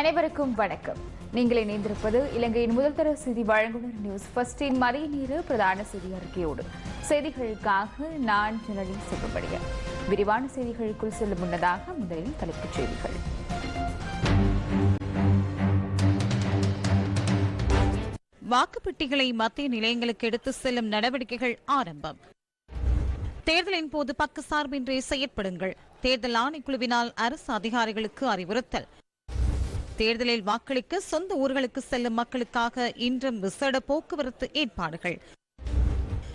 அனைவருக்கும் வணக்கம். நீங்கள் இணைந்திருப்பது இலங்கையின் முதல் தர செய்தி வழங்குனர் நியூஸ். ஃபர்ஸ்டின் மறைய நேர பிரதான செய்தி அறிக்கையோடு. செய்திகளுக்காக நான் ஜனனி சுப்பிரமணியன் விரிவான செய்திகளுக்குள் செல்லும் முன்னதாக முதலில் தலைப்புச் செய்திகள். வாக்குப்பெட்டிகளை மத்திய நிலையங்களுக்கு எடுத்து செல்லும் நடவடிக்கைகள் ஆரம்பம். தேர்தலின் போது பக்கசார்பின்றி செயற்படுங்கள். தேர்தல் ஆணைக்குழுவினால் அரசு அதிகாரிகளுக்கு அறிவுறுத்தல். தேர்தலில் வாக்களிக்க சொந்த ஊர்களுக்கு செல்லும் மக்களுக்காக இன்றும் விசேட போக்குவரத்து ஏற்பாடுகள்.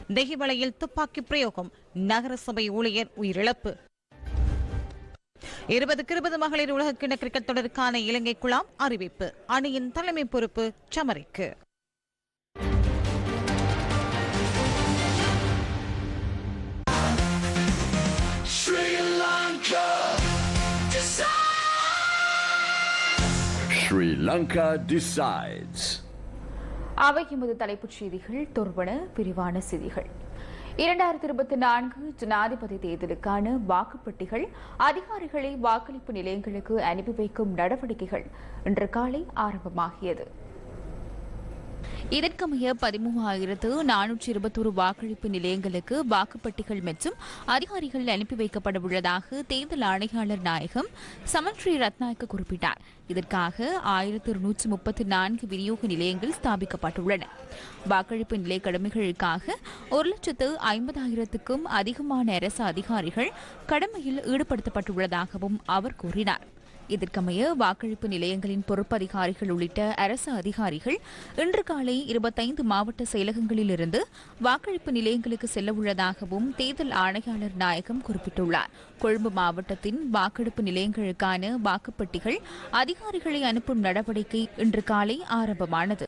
தெஹிவளையில் துப்பாக்கி பிரயோகம் நகரசபை ஊழியர் உயிரிழப்பு. இருபதுக்கு இருபது மகளிர் உலகக்கிண கிரிக்கெட் தொடருக்கான இலங்கை குழாம் அறிவிப்பு. அணியின் தலைமை பொறுப்பு சமரிக்கு. Sri Lanka அவை எமது தலைப்புச் செய்திகள். தொடர்பன விரிவான செய்திகள். இரண்டாயிரத்தி இருபத்தி நான்கு ஜனாதிபதி தேர்தலுக்கான வாக்குப்பட்டிகள் அதிகாரிகளை வாக்களிப்பு நிலையங்களுக்கு அனுப்பி வைக்கும் நடவடிக்கைகள் இன்று காலை ஆரம்பமாகியது. இதற்கமைய பதிமூவாயிரத்து நானூற்றி இருபத்தொரு வாக்களிப்பு நிலையங்களுக்கு வாக்குப்பட்டிகள் மற்றும் அதிகாரிகள் அனுப்பி வைக்கப்பட உள்ளதாக தேர்தல் ஆணையாளர் நாயகம் சமன் ஸ்ரீ ரத்நாயக்க குறிப்பிட்டார். இதற்காக ஆயிரத்து இருநூற்று முப்பத்தி நான்கு விநியோக நிலையங்கள் ஸ்தாபிக்கப்பட்டுள்ளன. வாக்களிப்பு நிலை கடமைகளுக்காக ஒரு லட்சத்து ஐம்பதாயிரத்துக்கும் அதிகமான அரசு அதிகாரிகள் கடமையில் ஈடுபடுத்தப்பட்டுள்ளதாகவும் அவர் கூறினார். இதற்கமைய வாக்களிப்பு நிலையங்களின் பொறுப்பதிகாரிகள் உள்ளிட்ட அரசு அதிகாரிகள் இன்று காலை இருபத்தைந்து மாவட்ட செயலகங்களிலிருந்து வாக்களிப்பு நிலையங்களுக்கு செல்ல உள்ளதாகவும் தேர்தல் ஆணையாளர் நாயகம் குறிப்பிட்டுள்ளார். கொழும்பு மாவட்டத்தின் வாக்கெடுப்பு நிலையங்களுக்கான வாக்குப்பட்டிகள் அதிகாரிகளை அனுப்பும் நடவடிக்கை இன்று காலை ஆரம்பமானது.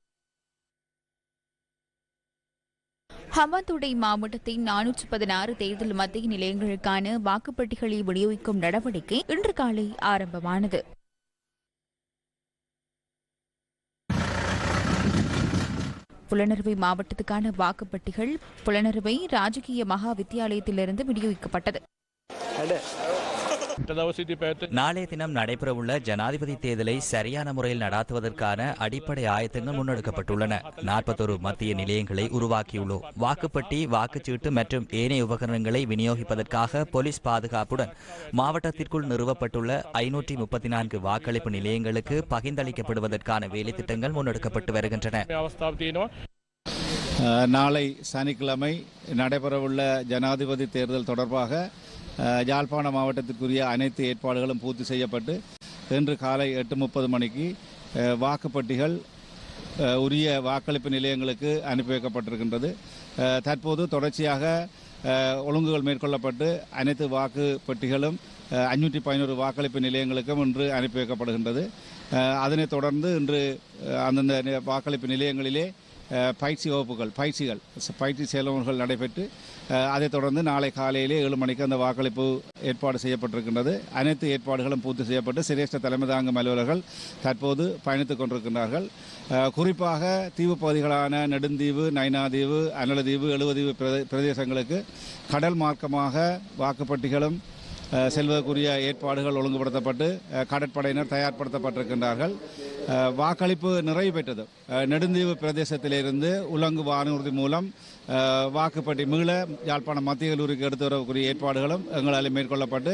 ஹமாதுடை மாவட்டத்தின் நானூற்று பதினாறு தேர்தல் மத்திய நிலையங்களுக்கான வாக்குப்பட்டிகளை விநியோகிக்கும் நடவடிக்கை இன்று காலை ஆரம்பமானது. புலனறுவை மாவட்டத்துக்கான வாக்குப்பட்டிகள் புலனறுவை ராஜகீய மகா வித்தியாலயத்திலிருந்து விநியோகிக்கப்பட்டது நாளைய தினம் நடைபெறவுள்ள ஜனாதிபதி தேர்தலை சரியான முறையில் நடாத்துவதற்கான அடிப்படை ஆயத்தங்கள் முன்னெடுக்கப்பட்டுள்ளன. நாற்பத்தொரு மத்திய நிலையங்களை உருவாக்கியுள்ளோம். வாக்குப்பட்டி வாக்குச்சீட்டு மற்றும் ஏனைய உபகரணங்களை விநியோகிப்பதற்காக போலீஸ் பாதுகாப்புடன் மாவட்டத்திற்குள் நிறுவப்பட்டுள்ள ஐநூற்றி முப்பத்தி நான்கு வாக்களிப்பு நிலையங்களுக்கு பகிர்ந்தளிக்கப்படுவதற்கான வேலைத்திட்டங்கள் முன்னெடுக்கப்பட்டு வருகின்றன. நாளை சனிக்கிழமை நடைபெறவுள்ள ஜனாதிபதி தேர்தல் தொடர்பாக யாழ்ப்பாண மாவட்டத்திற்குரிய அனைத்து ஏற்பாடுகளும் பூர்த்தி செய்யப்பட்டு இன்று காலை எட்டு முப்பது மணிக்கு வாக்குப்பட்டிகள் உரிய வாக்களிப்பு நிலையங்களுக்கு அனுப்பி வைக்கப்பட்டிருக்கின்றது. தற்போது தொடர்ச்சியாக ஒழுங்குகள் மேற்கொள்ளப்பட்டு அனைத்து வாக்குப்பெட்டிகளும் அஞ்சூற்றி பதினோரு வாக்களிப்பு நிலையங்களுக்கும் இன்று அனுப்பி வைக்கப்படுகின்றது. அதனைத் தொடர்ந்து இன்று அந்தந்த வாக்களிப்பு நிலையங்களிலே பயிற்சி வகுப்புகள் பயிற்சிகள். பயிற்சி செயல்முறைகள் நடைபெற்று அதைத் தொடர்ந்து நாளை காலையிலே ஏழு மணிக்கு அந்த வாக்களிப்பு ஏற்பாடு செய்யப்பட்டிருக்கின்றது. அனைத்து ஏற்பாடுகளும் பூர்த்தி செய்யப்பட்டு சிரேஷ்ட தலைமை தாங்கும் அலுவலர்கள் தற்போது பயணித்துக் கொண்டிருக்கின்றார்கள். குறிப்பாக தீவு பகுதிகளான நெடுந்தீவு நைனாதீவு அனலதீவு எழுவதீவு பிரதே- பிரதேசங்களுக்கு கடல் மார்க்கமாக வாக்குப்பட்டிகளும் செல்வதற்குரிய ஏற்பாடுகள் ஒழுங்குபடுத்தப்பட்டு கடற்படையினர் தயார்படுத்தப்பட்டிருக்கின்றார்கள். வாக்களிப்பு நிறைவு பெற்றது. நெடுந்தீவு பிரதேசத்திலிருந்து உலங்கு வானூர்தி மூலம் வாக்குப்பட்டி மீள யாழ்ப்பாணம் மத்திய கல்லூரிக்கு எடுத்து வரக்கூடிய ஏற்பாடுகளும் எங்களால் மேற்கொள்ளப்பட்டு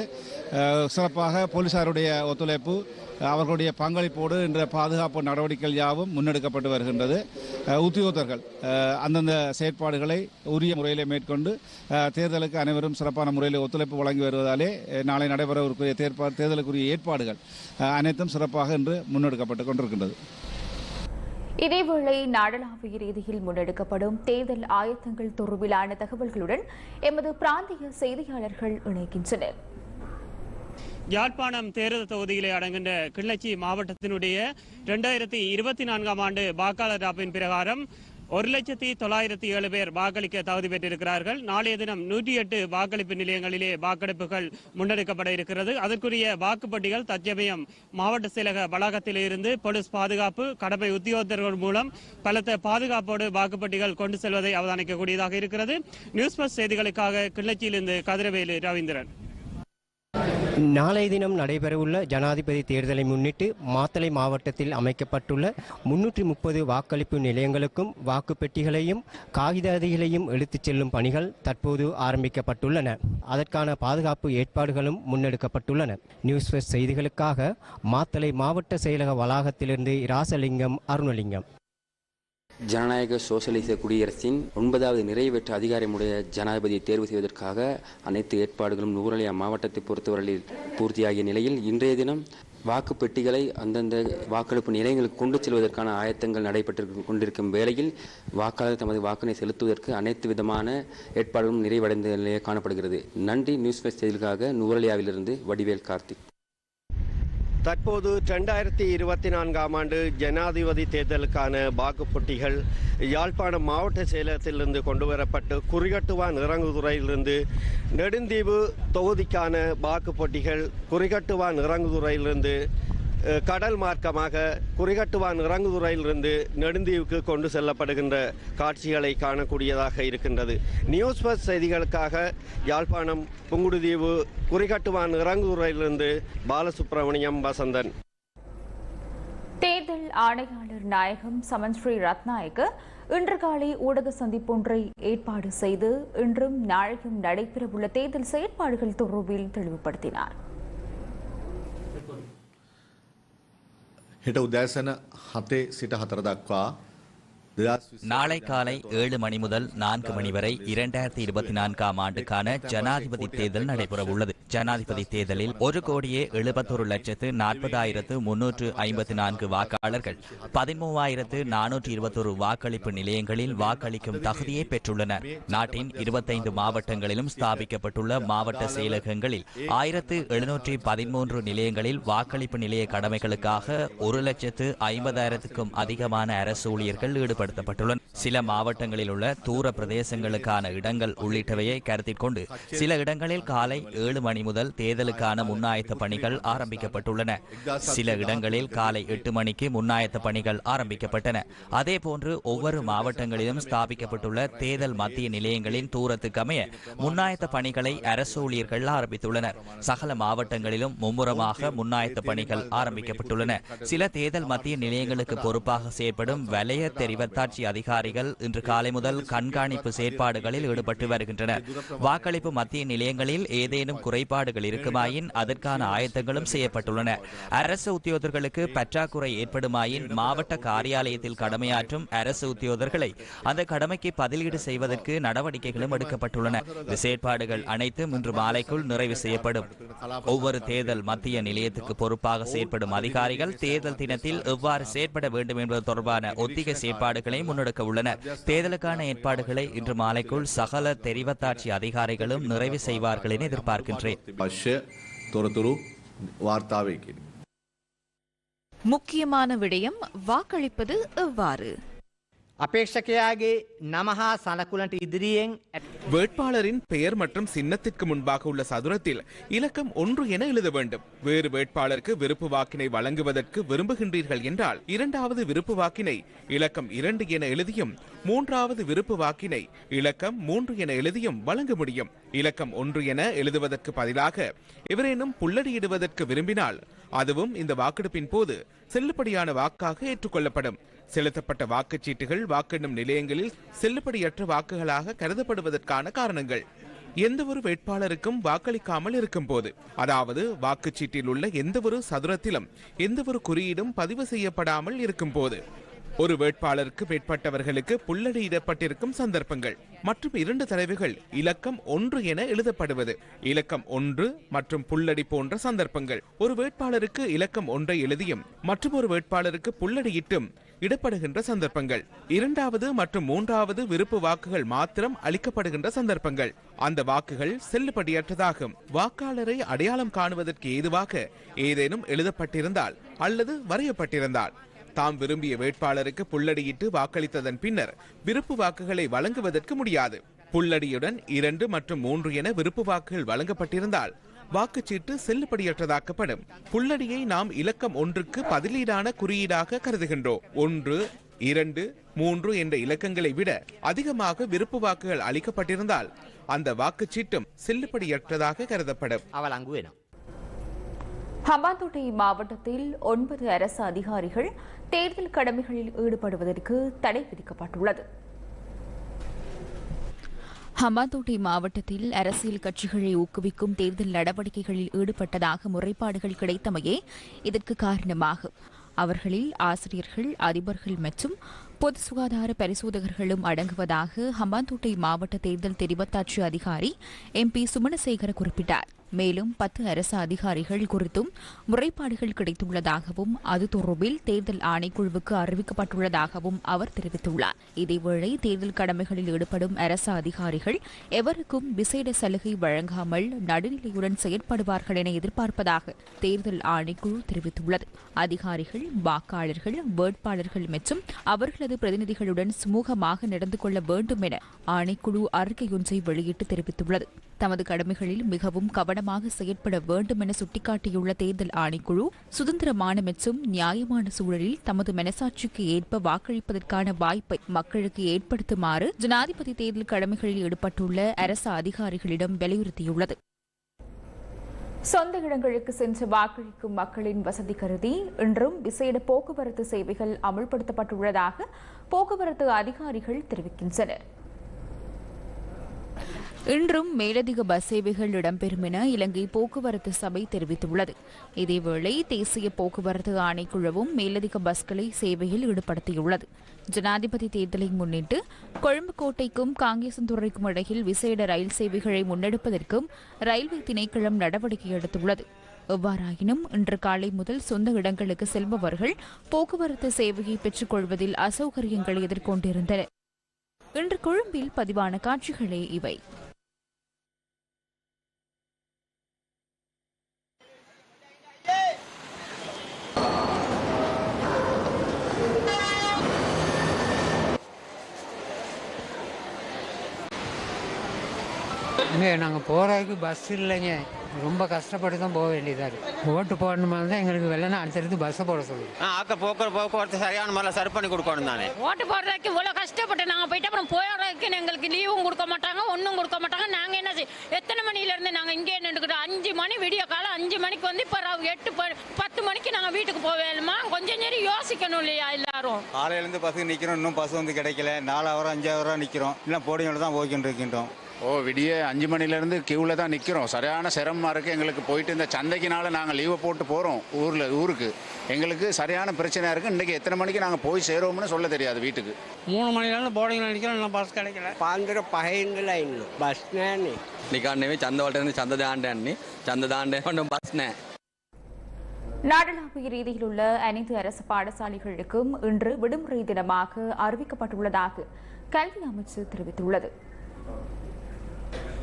சிறப்பாக போலீசாருடைய ஒத்துழைப்பு அவர்களுடைய பங்களிப்போடு என்ற பாதுகாப்பு நடவடிக்கைகள் யாவும் முன்னெடுக்கப்பட்டு வருகின்றது. உத்தியோகத்தர்கள் அந்தந்த செயற்பாடுகளை உரிய முறையில் மேற்கொண்டு தேர்தலுக்கு அனைவரும் சிறப்பான முறையில் ஒத்துழைப்பு வழங்கி வருவதாலே நாளை நடைபெறவிருக்கிற தேர்ப்பா தேர்தலுக்குரிய ஏற்பாடுகள் அனைத்தும் சிறப்பாக இன்று முன்னெடுக்கப்பட்டு கொண்டிருக்கின்றது இதேவேளை நாடளாவிய ரீதியில் முன்னெடுக்கப்படும் தேர்தல் ஆயத்தங்கள் தொடர்பிலான தகவல்களுடன் எமது பிராந்திய செய்தியாளர்கள் இணைக்கின்றனர் யாழ்ப்பாணம் தேர்தல் தொகுதியிலே அடங்குகின்ற கிள்ளச்சி மாவட்டத்தினுடைய இரண்டாயிரத்தி இருபத்தி நான்காம் ஆண்டு வாக்காளர் ஆப்பின் பிரகாரம் ஒரு லட்சத்தி தொள்ளாயிரத்தி ஏழு பேர் வாக்களிக்க தகுதி பெற்றிருக்கிறார்கள். நாளைய தினம் நூற்றி எட்டு வாக்களிப்பு நிலையங்களிலே வாக்கெடுப்புகள் முன்னெடுக்கப்பட இருக்கிறது. அதற்குரிய வாக்குப்பட்டிகள் தற்சமயம் மாவட்ட செயலக வளாகத்தில் இருந்து போலீஸ் பாதுகாப்பு கடமை உத்தியோகத்தர்கள் மூலம் பலத்த பாதுகாப்போடு வாக்குப்பட்டிகள் கொண்டு செல்வதை அவதானிக்கக்கூடியதாக இருக்கிறது. நியூஸ் பஸ் செய்திகளுக்காக கிள்ளச்சியிலிருந்து கதிரவேலு ரவீந்திரன். நாளைய தினம் நடைபெறவுள்ள ஜனாதிபதி தேர்தலை முன்னிட்டு மாத்தளை மாவட்டத்தில் அமைக்கப்பட்டுள்ள முன்னூற்றி முப்பது வாக்களிப்பு நிலையங்களுக்கும் வாக்குப்பெட்டிகளையும் காகிதாதிகளையும் எடுத்துச் செல்லும் பணிகள் தற்போது ஆரம்பிக்கப்பட்டுள்ளன. அதற்கான பாதுகாப்பு ஏற்பாடுகளும் முன்னெடுக்கப்பட்டுள்ளன. நியூஸ் செய்திகளுக்காக மாத்தளை மாவட்ட செயலக வளாகத்திலிருந்து இராசலிங்கம் அருணலிங்கம். ஜனநாயக சோசலிச குடியரசின் ஒன்பதாவது நிறைவேற்ற அதிகாரமுடைய ஜனாதிபதியை தேர்வு செய்வதற்காக அனைத்து ஏற்பாடுகளும் நூரலியா மாவட்டத்தை பொறுத்தவரையில் பூர்த்தியாகிய நிலையில் இன்றைய தினம் வாக்கு பெட்டிகளை அந்தந்த வாக்கெடுப்பு நிலையங்களுக்கு கொண்டு செல்வதற்கான ஆயத்தங்கள் நடைபெற்று கொண்டிருக்கும் வேளையில் வாக்காளர் தமது வாக்கினை செலுத்துவதற்கு அனைத்து விதமான ஏற்பாடுகளும் நிறைவடைந்த நிலையை காணப்படுகிறது. நன்றி நியூஸ் ஃபெஸ்ட் செய்திகளுக்காக நூரலியாவிலிருந்து வடிவேல் கார்த்திக். தற்போது ரெண்டாயிரத்தி இருபத்தி நான்காம் ஆண்டு ஜனாதிபதி தேர்தலுக்கான வாக்குப்பொட்டிகள் யாழ்ப்பாணம் மாவட்ட செயலகத்திலிருந்து கொண்டு வரப்பட்டு குறிகட்டுவான் இறங்குதுறையிலிருந்து நெடுந்தீவு தொகுதிக்கான வாக்குப்பொட்டிகள் குறிகட்டுவான் இறங்குதுறையிலிருந்து கடல் மார்க்கமாக குறிகட்டுவான் இறங்குதுறையிலிருந்து நெடுந்தீவுக்கு கொண்டு செல்லப்படுகின்ற காட்சிகளை காணக்கூடியதாக இருக்கின்றது. நியூஸ் பஸ் செய்திகளுக்காக யாழ்ப்பாணம் புங்குடுதீவு குறிகட்டுவான் இறங்குதுறையிலிருந்து பாலசுப்ரமணியம் வசந்தன். தேர்தல் ஆணையாளர் நாயகம் சமன் ஸ்ரீ ரத்நாயக்க இன்று காலை ஊடக சந்திப்பொன்றை ஏற்பாடு செய்து இன்றும் நாளையும் நடைபெறவுள்ள தேர்தல் செயற்பாடுகள் தொடர்பில் தெளிவுபடுத்தினார். හෙට උදෑසන හතේ සිට හතර දක්වා நாளை காலை ஏழு மணி முதல் நான்கு மணி வரை இரண்டாயிரத்தி இருபத்தி நான்காம் ஆண்டுக்கான ஜனாதிபதி தேர்தல் நடைபெறவுள்ளது ஜனாதிபதி தேர்தலில் ஒரு கோடியே எழுபத்தொரு லட்சத்து நாற்பதாயிரத்து முன்னூற்று ஐம்பத்தி நான்கு வாக்காளர்கள் பதிமூவாயிரத்து நானூற்று இருபத்தொரு வாக்களிப்பு நிலையங்களில் வாக்களிக்கும் தகுதியை பெற்றுள்ளனர் நாட்டின் இருபத்தைந்து மாவட்டங்களிலும் ஸ்தாபிக்கப்பட்டுள்ள மாவட்ட செயலகங்களில் ஆயிரத்து எழுநூற்றி பதிமூன்று நிலையங்களில் வாக்களிப்பு நிலைய கடமைகளுக்காக ஒரு லட்சத்து ஐம்பதாயிரத்துக்கும் அதிகமான அரசு ஊழியர்கள் ஈடுபடுத்தப்பட்டுள்ளனர். சில மாவட்டங்களில் உள்ள தூர பிரதேசங்களுக்கான இடங்கள் உள்ளிட்டவையை கருத்தில் கொண்டு சில இடங்களில் காலை ஏழு மணி முதல் தேர்தலுக்கான முன்னாயத்த பணிகள் ஆரம்பிக்கப்பட்டுள்ளன. சில இடங்களில் காலை எட்டு மணிக்கு முன்னாயத்த பணிகள் ஆரம்பிக்கப்பட்டன. அதேபோன்று ஒவ்வொரு மாவட்டங்களிலும் ஸ்தாபிக்கப்பட்டுள்ள தேர்தல் மத்திய நிலையங்களின் தூரத்துக்கு அமைய முன்னாயத்த பணிகளை அரசு ஊழியர்கள் ஆரம்பித்துள்ளனர். சகல மாவட்டங்களிலும் மும்முரமாக முன்னாயத்த பணிகள் ஆரம்பிக்கப்பட்டுள்ளன. சில தேர்தல் மத்திய நிலையங்களுக்கு பொறுப்பாக செயற்படும் வலய தெரிவத்தாட்சி அதிகாரிகள் இன்று காலை முதல் கண்காணிப்பு செயற்பாடுகளில் ஈடுபட்டு வருகின்றனர். வாக்களிப்பு மத்திய நிலையங்களில் ஏதேனும் குறை குறைபாடுகள் இருக்குமாயின் அதற்கான ஆயத்தங்களும் செய்யப்பட்டுள்ளன. அரசு உத்தியோகர்களுக்கு பற்றாக்குறை ஏற்படுமாயின் மாவட்ட காரியாலயத்தில் கடமையாற்றும் அரசு உத்தியோகர்களை அந்த கடமைக்கு பதிலீடு செய்வதற்கு நடவடிக்கைகளும் எடுக்கப்பட்டுள்ளன. இந்த செயற்பாடுகள் அனைத்தும் இன்று மாலைக்குள் நிறைவு செய்யப்படும். ஒவ்வொரு தேர்தல் மத்திய நிலையத்துக்கு பொறுப்பாக செயற்படும் அதிகாரிகள் தேர்தல் தினத்தில் எவ்வாறு செயற்பட வேண்டும் என்பது தொடர்பான ஒத்திகை செயற்பாடுகளை முன்னெடுக்க உள்ளனர் தேர்தலுக்கான ஏற்பாடுகளை இன்று மாலைக்குள் சகல தெரிவத்தாட்சி அதிகாரிகளும் நிறைவு செய்வார்கள் என எதிர்பார்க்கின்றேன். අවශ්‍ය තොරතුරු වාර්තාවය කිරීම. முக்கியமான விடயம் வாக்களிப்பது எவ்வாறு அப்பேட்சகையாகே நமஹா சலக்குலன்ட் இதிரிයෙන් வேட்பாளரின் பெயர் மற்றும் சின்னத்திற்கு முன்பாக உள்ள சதுரத்தில் இலக்கம் ஒன்று என எழுத வேண்டும். வேறு வேட்பாளருக்கு விருப்பு வாக்கினை வழங்குவதற்கு விரும்புகின்றீர்கள் என்றால் இரண்டாவது விருப்பு வாக்கினை இலக்கம் இரண்டு என எழுதியும் மூன்றாவது விருப்பு வாக்கினை இலக்கம் மூன்று என எழுதியும் வழங்க முடியும். இலக்கம் ஒன்று என எழுதுவதற்கு பதிலாக எவரேனும் புள்ளடியிடுவதற்கு விரும்பினால் அதுவும் இந்த வாக்கெடுப்பின் போது செல்லுபடியான வாக்காக ஏற்றுக்கொள்ளப்படும். செலுத்தப்பட்ட வாக்குச்சீட்டுகள் வாக்கெண்ணும் நிலையங்களில் செல்லுபடியற்ற வாக்குகளாக கருதப்படுவதற்கான காரணங்கள். எந்த ஒரு வேட்பாளருக்கும் வாக்களிக்காமல் இருக்கும் போது அதாவது வாக்குச்சீட்டில் உள்ள எந்த ஒரு சதுரத்திலும் எந்த ஒரு குறியீடும் பதிவு செய்யப்படாமல் இருக்கும் போது ஒரு வேட்பாளருக்கு மேற்பட்டவர்களுக்கு புள்ளடியிடப்பட்டிருக்கும் சந்தர்ப்பங்கள் மற்றும் இரண்டு தலைவுகள் இலக்கம் ஒன்று என எழுதப்படுவது. இலக்கம் ஒன்று மற்றும் புள்ளடி போன்ற சந்தர்ப்பங்கள். ஒரு வேட்பாளருக்கு இலக்கம் ஒன்றை எழுதியும் மற்றும் ஒரு வேட்பாளருக்கு புள்ளடியிட்டும் இடப்படுகின்ற சந்தர்ப்பங்கள். இரண்டாவது மற்றும் மூன்றாவது விருப்பு வாக்குகள் மாத்திரம் அளிக்கப்படுகின்ற சந்தர்ப்பங்கள். அந்த வாக்குகள் செல்லுபடியற்றதாகும். வாக்காளரை அடையாளம் காணுவதற்கு ஏதுவாக ஏதேனும் எழுதப்பட்டிருந்தால் அல்லது வரையப்பட்டிருந்தால். தாம் விரும்பிய வேட்பாளருக்கு புள்ளடியிட்டு வாக்களித்ததன் பின்னர் விருப்பு வாக்குகளை வழங்குவதற்கு முடியாது. புள்ளடியுடன் இரண்டு மற்றும் மூன்று என விருப்பு வாக்குகள் வழங்கப்பட்டிருந்தால் வாக்குச்சீட்டு செல்லுபடியற்றதாக்கப்படும். புள்ளடியை நாம் இலக்கம் ஒன்றுக்கு பதிலீடான குறியீடாக கருதுகின்றோம். ஒன்று இரண்டு மூன்று என்ற இலக்கங்களை விட அதிகமாக விருப்பு வாக்குகள் அளிக்கப்பட்டிருந்தால் அந்த வாக்குச்சீட்டும் செல்லுபடியற்றதாக கருதப்படும். அவள் அங்கு வேணும் ஹம்பாந்தோட்டை மாவட்டத்தில் ஒன்பது அரசு அதிகாரிகள் தேர்தல் கடமைகளில் ஈடுபடுவதற்கு தடை விதிக்கப்பட்டுள்ளது. ஹம்பாந்தோட்டை மாவட்டத்தில் அரசியல் கட்சிகளை ஊக்குவிக்கும் தேர்தல் நடவடிக்கைகளில் ஈடுபட்டதாக முறைப்பாடுகள் கிடைத்தமையே இதற்கு காரணமாகும் அவர்களில் ஆசிரியர்கள் அதிபர்கள் மற்றும் பொது சுகாதார பரிசோதகர்களும் அடங்குவதாக ஹம்பாந்தோட்டை மாவட்ட தேர்தல் தெரிவத்தாட்சி அதிகாரி எம் பி சுமணசேகர குறிப்பிட்டார். மேலும் பத்து அரசு அதிகாரிகள் குறித்தும் முறைப்பாடுகள் கிடைத்துள்ளதாகவும் அது தொடர்பில் தேர்தல் ஆணைக்குழுவுக்கு அறிவிக்கப்பட்டுள்ளதாகவும் அவர் தெரிவித்துள்ளார். இதேவேளை தேர்தல் கடமைகளில் ஈடுபடும் அரசு அதிகாரிகள் எவருக்கும் விசேட சலுகை வழங்காமல் நடுநிலையுடன் செயற்படுவார்கள் என எதிர்பார்ப்பதாக தேர்தல் ஆணைக்குழு தெரிவித்துள்ளது. அதிகாரிகள் வாக்காளர்கள் வேட்பாளர்கள் மற்றும் அவர்களது பிரதிநிதிகளுடன் சுமூகமாக நடந்து கொள்ள வேண்டும் என ஆணைக்குழு அறிக்கையொன்றை வெளியிட்டு தெரிவித்துள்ளது. தமது கடமைகளில் மிகவும் கவனமாக செயற்பட வேண்டும் என சுட்டிக்காட்டியுள்ள தேர்தல் ஆணைக்குழு சுதந்திரமான மற்றும் நியாயமான சூழலில் தமது மனசாட்சிக்கு ஏற்ப வாக்களிப்பதற்கான வாய்ப்பை மக்களுக்கு ஏற்படுத்துமாறு ஜனாதிபதி தேர்தல் கடமைகளில் ஈடுபட்டுள்ள அரசு அதிகாரிகளிடம் வலியுறுத்தியுள்ளது. சொந்த இடங்களுக்கு சென்று வாக்களிக்கும் மக்களின் வசதி கருதி இன்றும் விசேட போக்குவரத்து சேவைகள் அமுல்படுத்தப்பட்டுள்ளதாக போக்குவரத்து அதிகாரிகள் தெரிவிக்கின்றனர். இன்றும் மேலதிக பஸ் சேவைகள் இடம்பெறும் என இலங்கை போக்குவரத்து சபை தெரிவித்துள்ளது. இதேவேளை தேசிய போக்குவரத்து ஆணைக்குழுவும் மேலதிக பஸ்களை சேவையில் ஈடுபடுத்தியுள்ளது. ஜனாதிபதி தேர்தலை முன்னிட்டு கொழும்பு கோட்டைக்கும் காங்கேசந்துறைக்கும் இடையில் விசேட ரயில் சேவைகளை முன்னெடுப்பதற்கும் ரயில்வே திணைக்களம் நடவடிக்கை எடுத்துள்ளது. எவ்வாறாயினும் இன்று காலை முதல் சொந்த இடங்களுக்கு செல்பவர்கள் போக்குவரத்து சேவையை பெற்றுக் கொள்வதில் அசௌகரியங்களை எதிர்கொண்டிருந்தனர். இன்று கொழும்பில் பதிவான காட்சிகளே இவை. இங்கே நாங்கள் போகிறதுக்கு பஸ் இல்லைங்க. ரொம்ப கஷ்டப்பட்டு தான் போக வேண்டியதாக இருக்குது ஓட்டு போடணுமா தான் எங்களுக்கு வெள்ளனா அடுத்தடுத்து பஸ்ஸை போட சொல்லுது ஆக்க போக்குவர போக்குவரத்து சரியான முறையில் சரி பண்ணி கொடுக்கணும் தானே. ஓட்டு போடுறதுக்கு இவ்வளோ கஷ்டப்பட்டு நாங்கள் போயிட்டு அப்புறம் போடுறதுக்கு எங்களுக்கு லீவும் கொடுக்க மாட்டாங்க ஒன்றும் கொடுக்க மாட்டாங்க. நாங்கள் என்ன செய் எத்தனை மணிலேருந்து நாங்கள் இங்கே நின்றுக்கிட்டோம்? அஞ்சு மணி விடிய காலம் அஞ்சு மணிக்கு வந்து இப்போ எட்டு ப- பத்து மணிக்கு நாங்கள் வீட்டுக்கு போவேணுமா? கொஞ்சம் நேரம் யோசிக்கணும் இல்லையா எல்லாரும்? காலையிலேருந்து பஸ்ஸுக்கு நிற்கிறோம் இன்னும் பஸ் வந்து கிடைக்கல. நாலு ஹவரம் அஞ்சு ஹவரம் நிற்கிறோம் இல்லை போடியோட தான் போய்கிட்டு இருக்கின்றோம். ஓ விடிய அஞ்சு மணிலேருந்து கியூவில் தான் நிற்கிறோம் சரியான சிரமமாக இருக்குது எங்களுக்கு போயிட்டு இந்த சந்தைக்குனால நாங்கள் லீவை போட்டு போகிறோம் ஊரில் ஊருக்கு. எங்களுக்கு சரியான பிரச்சனையாக இருக்குது இன்றைக்கி எத்தனை மணிக்கு நாங்கள் போய் சேருவோம்னு சொல்ல தெரியாது வீட்டுக்கு. மூணு மணிலேருந்து போர்டிங்கில் நிற்கிறோம் பஸ் கிடைக்கல. பாந்துட பகைங்களா பஸ் நேனி நிக்காண்டே சந்தை வட்டிருந்து சந்தை தாண்டே அண்ணி சந்தை பஸ் நாடளாவிய ரீதியில் உள்ள அனைத்து அரசு பாடசாலைகளுக்கும் இன்று விடுமுறை தினமாக அறிவிக்கப்பட்டுள்ளதாக கல்வி அமைச்சு தெரிவித்துள்ளது.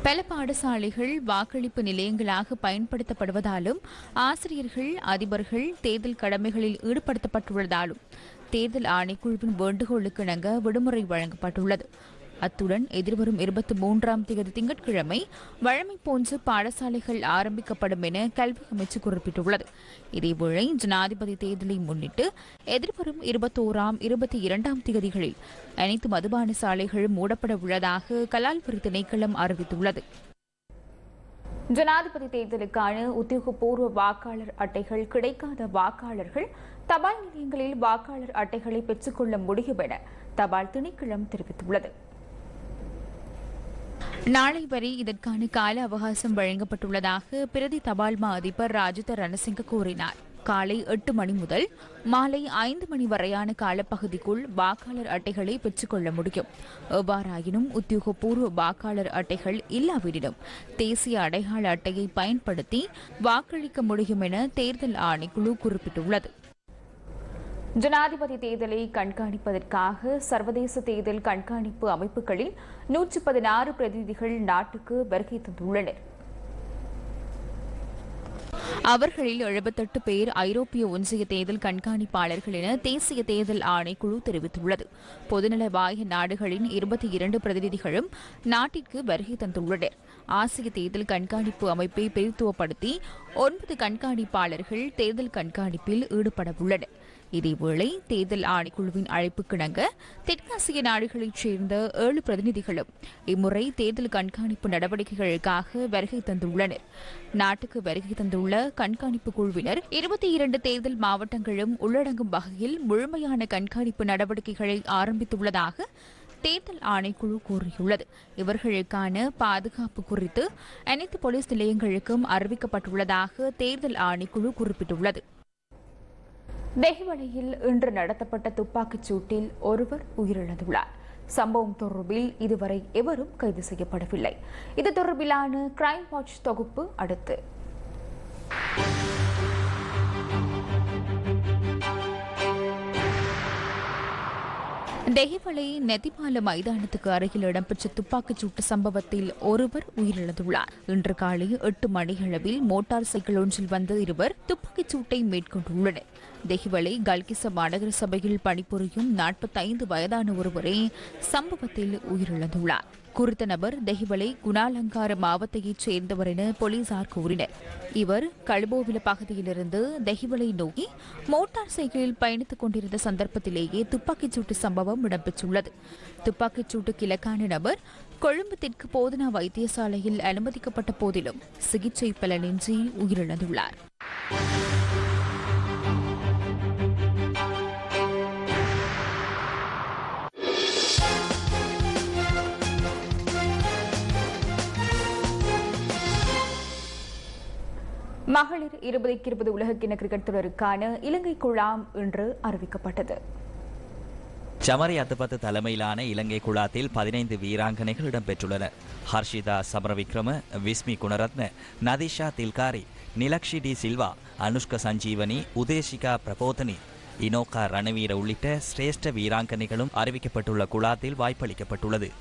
பல பாடசாலைகள் வாக்களிப்பு நிலையங்களாக பயன்படுத்தப்படுவதாலும் ஆசிரியர்கள் அதிபர்கள் தேர்தல் கடமைகளில் ஈடுபடுத்தப்பட்டுள்ளதாலும் தேர்தல் ஆணைக்குழுவின் வேண்டுகோளுக்கு இணங்க விடுமுறை வழங்கப்பட்டுள்ளது. அத்துடன் எதிர்வரும் இருபத்தி மூன்றாம் தேதி திங்கட்கிழமை வழமை போன்று பாடசாலைகள் ஆரம்பிக்கப்படும் என கல்வி அமைச்சு குறிப்பிட்டுள்ளது. இதேவேளை ஜனாதிபதி தேர்தலை முன்னிட்டு எதிர்வரும் இருபத்தோராம் இருபத்தி இரண்டாம் தேதிகளில் அனைத்து மதுபான சாலைகளும் மூடப்பட உள்ளதாக கலால்புரி திணைக்களம் அறிவித்துள்ளது. ஜனாதிபதி தேர்தலுக்கான உத்தியோகபூர்வ வாக்காளர் அட்டைகள் கிடைக்காத வாக்காளர்கள் தபால் நிலையங்களில் வாக்காளர் அட்டைகளை பெற்றுக்கொள்ள முடியும் என தபால் திணைக்களம் தெரிவித்துள்ளது. நாளை வரை இதற்கான கால அவகாசம் வழங்கப்பட்டுள்ளதாக பிரதி தபால் மா அதிபர் ராஜித ரணசிங்க கூறினார். காலை எட்டு மணி முதல் மாலை ஐந்து மணி வரையான காலப்பகுதிக்குள் வாக்காளர் அட்டைகளை பெற்றுக்கொள்ள முடியும். எவ்வாறாயினும் உத்தியோகபூர்வ வாக்காளர் அட்டைகள் இல்லாவிடினும் தேசிய அடையாள அட்டையை பயன்படுத்தி வாக்களிக்க முடியும் என தேர்தல் ஆணைக்குழு குறிப்பிட்டுள்ளது. ஜனாதிபதி தேர்தலை கண்காணிப்பதற்காக சர்வதேச தேர்தல் கண்காணிப்பு அமைப்புகளில் நூற்றி பதினாறு பிரதிநிதிகள் நாட்டுக்கு வருகை தந்துள்ளனர். அவர்களில் எழுபத்தெட்டு பேர் ஐரோப்பிய ஒன்றிய தேர்தல் கண்காணிப்பாளர்கள் என தேசிய தேர்தல் ஆணைக்குழு தெரிவித்துள்ளது. பொதுநலவாய நாடுகளின் இருபத்தி இரண்டு பிரதிநிதிகளும் நாட்டிற்கு வருகை தந்துள்ளனர். ஆசிய தேர்தல் கண்காணிப்பு அமைப்பை பிரித்துவப்படுத்தி ஒன்பது கண்காணிப்பாளர்கள் தேர்தல் கண்காணிப்பில் ஈடுபட உள்ளனர் இதேவேளை தேர்தல் ஆணைக்குழுவின் அழைப்புக்கிணங்க தெற்காசிய நாடுகளைச் சேர்ந்த ஏழு பிரதிநிதிகளும் இம்முறை தேர்தல் கண்காணிப்பு நடவடிக்கைகளுக்காக வருகை தந்துள்ளனர். நாட்டுக்கு வருகை தந்துள்ள கண்காணிப்பு குழுவினர் இருபத்தி இரண்டு தேர்தல் மாவட்டங்களும் உள்ளடங்கும் வகையில் முழுமையான கண்காணிப்பு நடவடிக்கைகளை ஆரம்பித்துள்ளதாக தேர்தல் ஆணைக்குழு கூறியுள்ளது. இவர்களுக்கான பாதுகாப்பு குறித்து அனைத்து போலீஸ் நிலையங்களுக்கும் அறிவிக்கப்பட்டுள்ளதாக தேர்தல் ஆணைக்குழு குறிப்பிட்டுள்ளது. தெஹிவளையில் இன்று நடத்தப்பட்ட துப்பாக்கிச் சூட்டில் ஒருவர் உயிரிழந்துள்ளார். சம்பவம் தொடர்பில் இதுவரை எவரும் கைது செய்யப்படவில்லை. இது தொடர்பிலான கிரைம் வாட்ச் தொகுப்பு அடுத்து. டெஹிவளை நெதிபால மைதானத்துக்கு அருகில் இடம்பெற்ற துப்பாக்கிச் சூட்டு சம்பவத்தில் ஒருவர் உயிரிழந்துள்ளார். இன்று காலை எட்டு மணியளவில் மோட்டார் சைக்கிள் ஒன்றில் வந்த இருவர் துப்பாக்கிச் சூட்டை மேற்கொண்டுள்ளனர். தெஹிவளை கல்கிச மாநகர சபையில் பணிபுரியும் நாற்பத்தைந்து வயதான ஒருவரே சம்பவத்தில் உயிரிழந்துள்ளார். குறித்த நபர் தெஹிவளை குணாலங்கார மாவட்டத்தைச் சேர்ந்தவர் என போலீசார் கூறினர். இவர் கழுபோவில பகுதியிலிருந்து தெஹிவளை நோக்கி மோட்டார் சைக்கிளில் பயணித்துக் கொண்டிருந்த சந்தர்ப்பத்திலேயே துப்பாக்கிச் சூட்டு சம்பவம் இடம்பெற்றுள்ளது. துப்பாக்கிச் சூட்டுக்கு இலக்கான நபர் கொழும்பு தெற்கு போதனா வைத்தியசாலையில் அனுமதிக்கப்பட்ட போதிலும் சிகிச்சை பலனின்றி உயிரிழந்துள்ளார். மகளிர் இருபதுக்கு இருபது உலகக்கிண கிரிக்கெட் தொடருக்கான இலங்கை குழாம் இன்று அறிவிக்கப்பட்டது. சமரி அத்துபத்து தலைமையிலான இலங்கை குழாத்தில் பதினைந்து வீராங்கனைகள் இடம்பெற்றுள்ளனர் ஹர்ஷிதா சமரவிக்ரம விஸ்மி குணரத்ன நதிஷா தில்காரி நிலக்ஷி டி சில்வா அனுஷ்க சஞ்சீவனி உதேஷிகா பிரபோதனி இனோகா ரணவீர உள்ளிட்ட சிரேஷ்ட வீராங்கனைகளும் அறிவிக்கப்பட்டுள்ள குழாத்தில் வாய்ப்பளிக்கப்பட்டுள்ளது.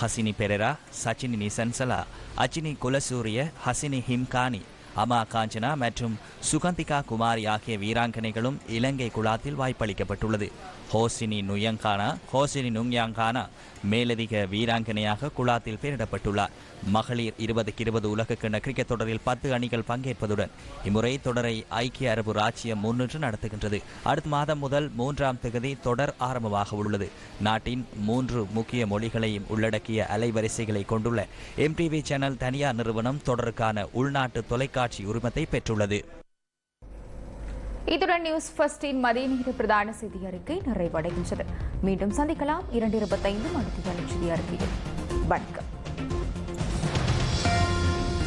ஹசினி பெரெரா சச்சினி நிசன்சலா அச்சினி குலசூரிய ஹசினி ஹிம்கானி அமா காஞ்சனா மற்றும் சுகந்திகா குமாரி ஆகிய வீராங்கனைகளும் இலங்கை குழாத்தில் வாய்ப்பளிக்கப்பட்டுள்ளது. ஹோசினி நுயங்கானா ஹோசினி நுங்யாங்கானா மேலதிக வீராங்கனையாக குழாத்தில் பெயரிடப்பட்டுள்ளார் மகளிர் இருபதுக்கு இருபது உலகக்கிண்ண கிரிக்கெட் தொடரில் பத்து அணிகள் பங்கேற்பதுடன் இம்முறை தொடரை ஐக்கிய அரபு ராச்சியம் முன்னின்று நடத்துகின்றது. அடுத்த மாதம் முதல் மூன்றாம் தொகுதி தொடர் ஆரம்பமாக உள்ளது. நாட்டின் மூன்று முக்கிய மொழிகளையும் உள்ளடக்கிய அலைவரிசைகளை கொண்டுள்ள எம்டிவி சேனல் தனியார் நிறுவனம் தொடருக்கான உள்நாட்டு தொலைக்காட்சி உரிமத்தை பெற்றுள்ளது. இத்துடன் நியூஸ் ஃபர்ஸ்டின் மதிய நேர பிரதான செய்தி அறிக்கை நிறைவடைகின்றது. மீண்டும் சந்திக்கலாம். இரண்டு இருபத்தைந்து மணிக்கு செய்தி அறிக்கையில் வணக்கம்.